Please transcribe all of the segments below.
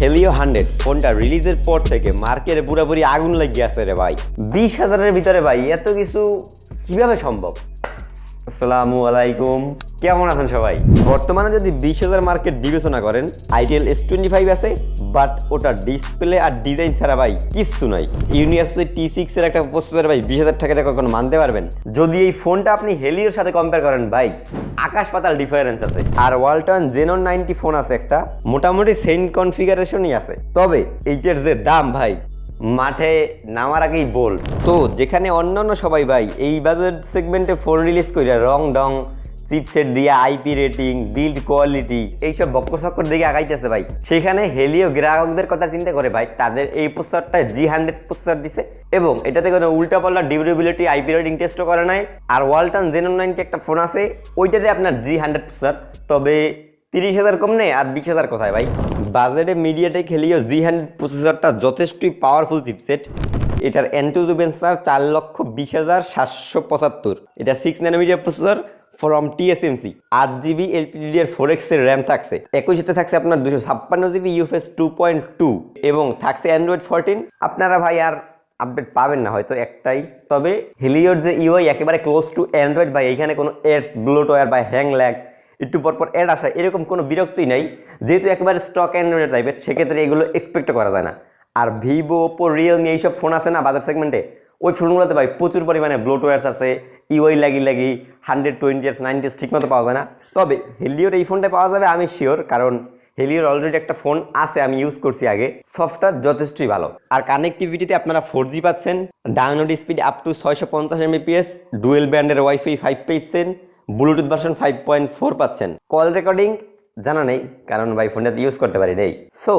Helio hundred ফোনটা রিলিজের পর থেকে মার্কেটে পুরোপুরি আগুন লাগিয়ে আছে রে ভাই। বিশ হাজারের ভিতরে ভাই, এত কিছু কীভাবে সম্ভব? আসসালামু আলাইকুম। কেমন আছেন সবাই? বর্তমানে যদি বিশ হাজার মার্কেট বিবেচনা করেন, আইটিএল এস টোয়েন্টি ফাইভ আছে, বাট ওটা ডিসপ্লে আর ডিজাইন ছাড়া ভাই কিচ্ছু নাই। ইউনিভার্সিটি টি সিক্স এর একটা প্রসেসর ভাই, বিশ হাজার টাকা কখনো মানতে পারবেন। যদি এই ফোনটা আপনি হেলিওর সাথে কম্পেয়ার করেন, ভাই, আকাশ পাতাল ডিফারেন্স আছে। আর ওয়ালটন জেনন নাইনটি ফোন আছে একটা, মোটামুটি সেম কনফিগারেশনই আছে। তবে এইটার যে দাম ভাই মাঠে নামার আগেই বল। তো যেখানে অন্যান্য সবাই ভাই, এই বাজেট সেগমেন্টে ফোন রিলিজ করে রং ডং চিপসেট দিয়ে আইপি রেটিং বিল্ড কোয়ালিটি এইসব বক্ক চক্কর দিকে আগাইতেছে ভাই। সেখানে হেলিও গ্রাহকদের কথা চিন্তা করে ভাই, তাদের এই প্রস্তারটা জি হান্ড্রেড প্রস্তার দিছে এবং এটাতে কোনো উল্টাপাল্টা ডিউরেবিলিটি আইপি রেটিং টেস্টও করে নাই। আর ওয়ালটন জেনন নাইনটি একটা ফোন আছে, ওইটাতে আপনার জি হান্ড্রেড প্রস্তার তবে তিরিশ হাজার কম নেই, আর বিশ হাজার কোথায় ভাই? বাজেটে মিডিয়াটেক হেলিও জি হান্ড্রেড প্রসেসরটা যথেষ্টই পাওয়ারফুল চিপসেট এটার এন্টু বেন্সার চার লক্ষ বিশ হাজার সাতশো পঁচাত্তর। এটা six nanometer processor from TSMC আট জিবি এলপিডি এর ফোর এক্সের র্যাম থাকছে। সাথে থাকছে আপনার দুশো ছাপ্পান্ন GB UFS two point two এবং থাকছে অ্যান্ড্রয়েড ফোরটিন আপনারা ভাই আর আপডেট পাবেন না হয়তো একটাই। তবে হেলিওর যে ইউআই একেবারে ক্লোজ টু অ্যান্ড্রয়েড ভাই এখানে কোনো এডস ব্লোটওয়্যার বা হ্যাং ল্যাগ একটু পরপর অ্যাড আসা, এরকম কোনো বিরক্তি নেই। যেহেতু একেবারে স্টক অ্যান্ড্রয়েড টাইপের সেক্ষেত্রে এগুলো এক্সপেক্ট করা যায় না। আর ভিভো ওপো রিয়েলমি এইসব ফোন আছে না বাজার সেগমেন্টে ওই ফোনগুলোতে ভাই প্রচুর পরিমাণে ব্লোটওয়্যার্স আছে ইউআই লাগি লাগি হান্ড্রেড টোয়েন্টি ইয়ার্স নাইনটিস ঠিক মতো পাওয়া যায় না। তবে হেলিওর এই ফোনটা পাওয়া যাবে আমি শিওর কারণ হেলিওর অলরেডি একটা ফোন আছে, আমি ইউজ করছি আগে। সফটওয়্যার যথেষ্টই ভালো। আর কানেক্টিভিটিতে আপনারা ফোর জি পাচ্ছেন ডাউনলোড স্পিড আপ টু ছয়শো পঞ্চাশ এমবিপিএস ডুয়েল ব্যান্ডের ওয়াইফাই ফাইভ পেয়েছেন Bluetooth version five point four পাচ্ছেন। কল রেকর্ডিং জানা নেই, কারণ ভাই ফোনটাতে ইউজ করতে পারি নেই। সো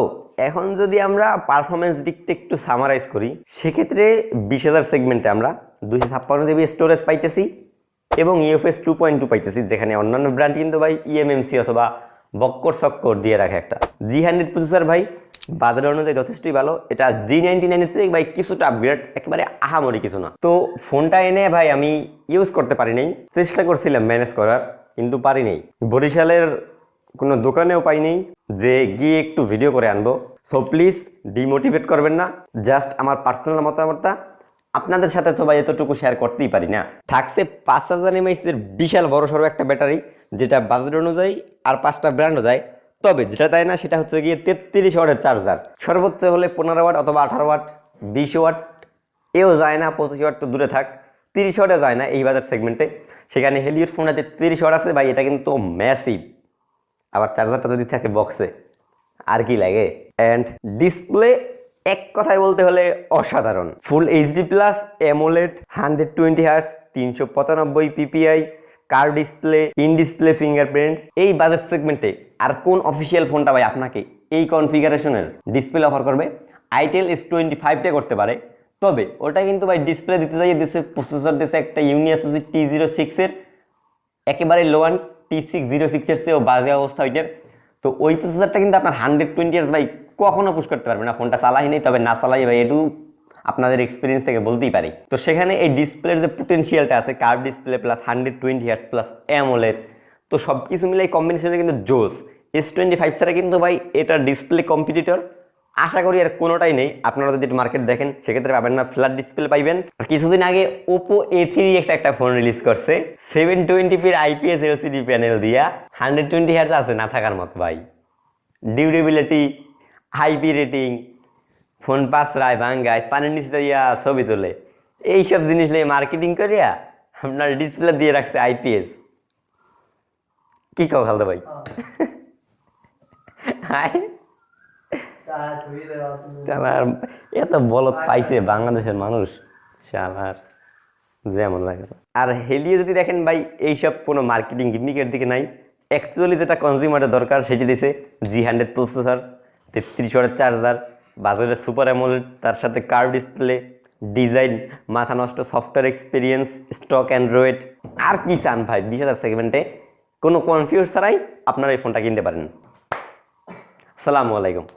এখন যদি আমরা পারফরমেন্স দিকটা একটু সামারাইজ করি, সেক্ষেত্রে বিশ হাজার সেগমেন্টে আমরা দুশো ছাপ্পান্ন জিবি স্টোরেজ পাইতেছি এবং ইউএফএস টু পয়েন্ট টু পাইতেছি, যেখানে অন্যান্য ব্র্যান্ড কিন্তু ভাই ইএমএমসি অথবা বক্কর সক্কর দিয়ে রাখে একটা। জি হান্ড্রেড প্রসেসর ভাই বাজার অনুযায়ী যথেষ্টই ভালো। এটা জি নাইনটি নাইনের চেয়ে ভাই কিছুটা আপগ্রেড একেবারে আহামরি কিছু না। তো ফোনটা এনে ভাই আমি ইউজ করতে পারি নাই। চেষ্টা করছিলাম ম্যানেজ করার, কিন্তু পারি নাই। বরিশালের কোনো দোকানেও পাইনি যে গিয়ে একটু ভিডিও করে আনব। সো প্লিজ ডিমোটিভেট করবেন না। জাস্ট আমার পার্সোনাল মতামতটা, আপনাদের সাথে তো ভাই এতটুকু শেয়ার করতেই পারি না। থাকছে পাঁচ হাজার এমএইচের বিশাল বড় সড়ো একটা ব্যাটারি যেটা বাজেট অনুযায়ী আর পাঁচটা ব্র্যান্ডও যায় তবে যেটা তাই না, সেটা হচ্ছে গিয়ে তেত্রিশ ওয়াটের চার্জার। সর্বোচ্চ হলে পনেরো ওয়াট অথবা আঠারো ওয়াট, বিশ ওয়াট, এও যায় না, পঁচিশ ওয়াট তো দূরে থাক। তিরিশ ওয়াটে যায় না এই বাজার সেগমেন্টে সেখানে হেলিওর ফোনটাতে তিরিশ ওয়াট আছে, ভাই, এটা কিন্তু ম্যাসিভ আবার চার্জারটা যদি থাকে বক্সে আর কি লাগে? অ্যান্ড ডিসপ্লে এক কথায় বলতে হলে অসাধারণ। Full HD plus AMOLED hundred twenty hertz তিনশো পঁচানব্বই PPI car display in display, fingerprint, এই বাজেট সেগমেন্টে আর কোন অফিসিয়াল ফোনটা ভাই আপনাকে এই কনফিগারেশনের ডিসপ্লে অফার করবে? আইটেল এস টোয়েন্টি ফাইভটা করতে পারে। তবে ওটা কিন্তু ভাই ডিসপ্লে দিতে চাই দিচ্ছে প্রসেসর দিচ্ছে একটা ইউনিএসওসি টি জিরো সিক্সের একেবারে লোয়ান টি সিক্স জিরো সিক্সের চেয়েও বাজে অবস্থা ওইটার। তো ওই প্রসেসরটা কিন্তু আপনার হান্ড্রেড টোয়েন্টি ইয়ার্স ভাই কখনো পুশ করতে পারবে না ফোনটা চালাই নেই, তবে না চালাই ভাই এটু আপনাদের এক্সপিরিয়েন্স থেকে বলতেই পারি। তো সেখানে এই ডিসপ্লের যে পোটেন্সিয়ালটা আছে curve display plus hundred twenty hertz plus AMOLED তো সব কিছু মিলে এই কম্বিনেশনে কিন্তু জোস এস টোয়েন্টি ফাইভ ছাড়া কিন্তু ভাই এটা ডিসপ্লে কম্পিটিটর আশা করি আর কোনোটাই নেই। আপনারা যদি মার্কেট দেখেন, সেক্ষেত্রে পাবেন না ফ্ল্যাট ডিসপ্লে পাইবেন। আর কিছুদিন আগে ওপো এ থ্রি এক্স একটা ফোন রিলিজ করছে। Seven twenty p IPS LCD panel দিয়া। হান্ড্রেড টোয়েন্টি হার্জ আছে না থাকার মতো ভাই। Durability IP rating phone pass পাঁচরায় ভাঙ্গায়, পানির নিচে ইয়া ছবি তোলে। এইসব জিনিস নিয়ে মার্কেটিং করিয়া আপনার ডিসপ্লে দিয়ে রাখছে আইপিএস কি কাউ খালতে ভাই? এত বলত পাইছে, বাংলাদেশের মানুষ। শালার, যেমন লাগে। আর হেলিয়ে যদি দেখেন ভাই, এইসব কোনো মার্কেটিং গিমিকের দিকে নাই। অ্যাকচুয়ালি যেটা কনজিউমারের দরকার, সেটি দিছে জি হান্ড্রেড প্রসেসর তেত্রিশ ওয়াটের চার্জার বাজারের সুপার অ্যামোলেড তার সাথে কার ডিসপ্লে ডিজাইন মাথা নষ্ট সফটওয়্যার এক্সপিরিয়েন্স স্টক অ্যান্ড্রয়েড আর কি চান ভাই? বিশ হাজার সেগমেন্টে কোনো কনফিউজ ছাড়াই আপনারা এই ফোনটা কিনতে পারেন। সালামু আলাইকুম।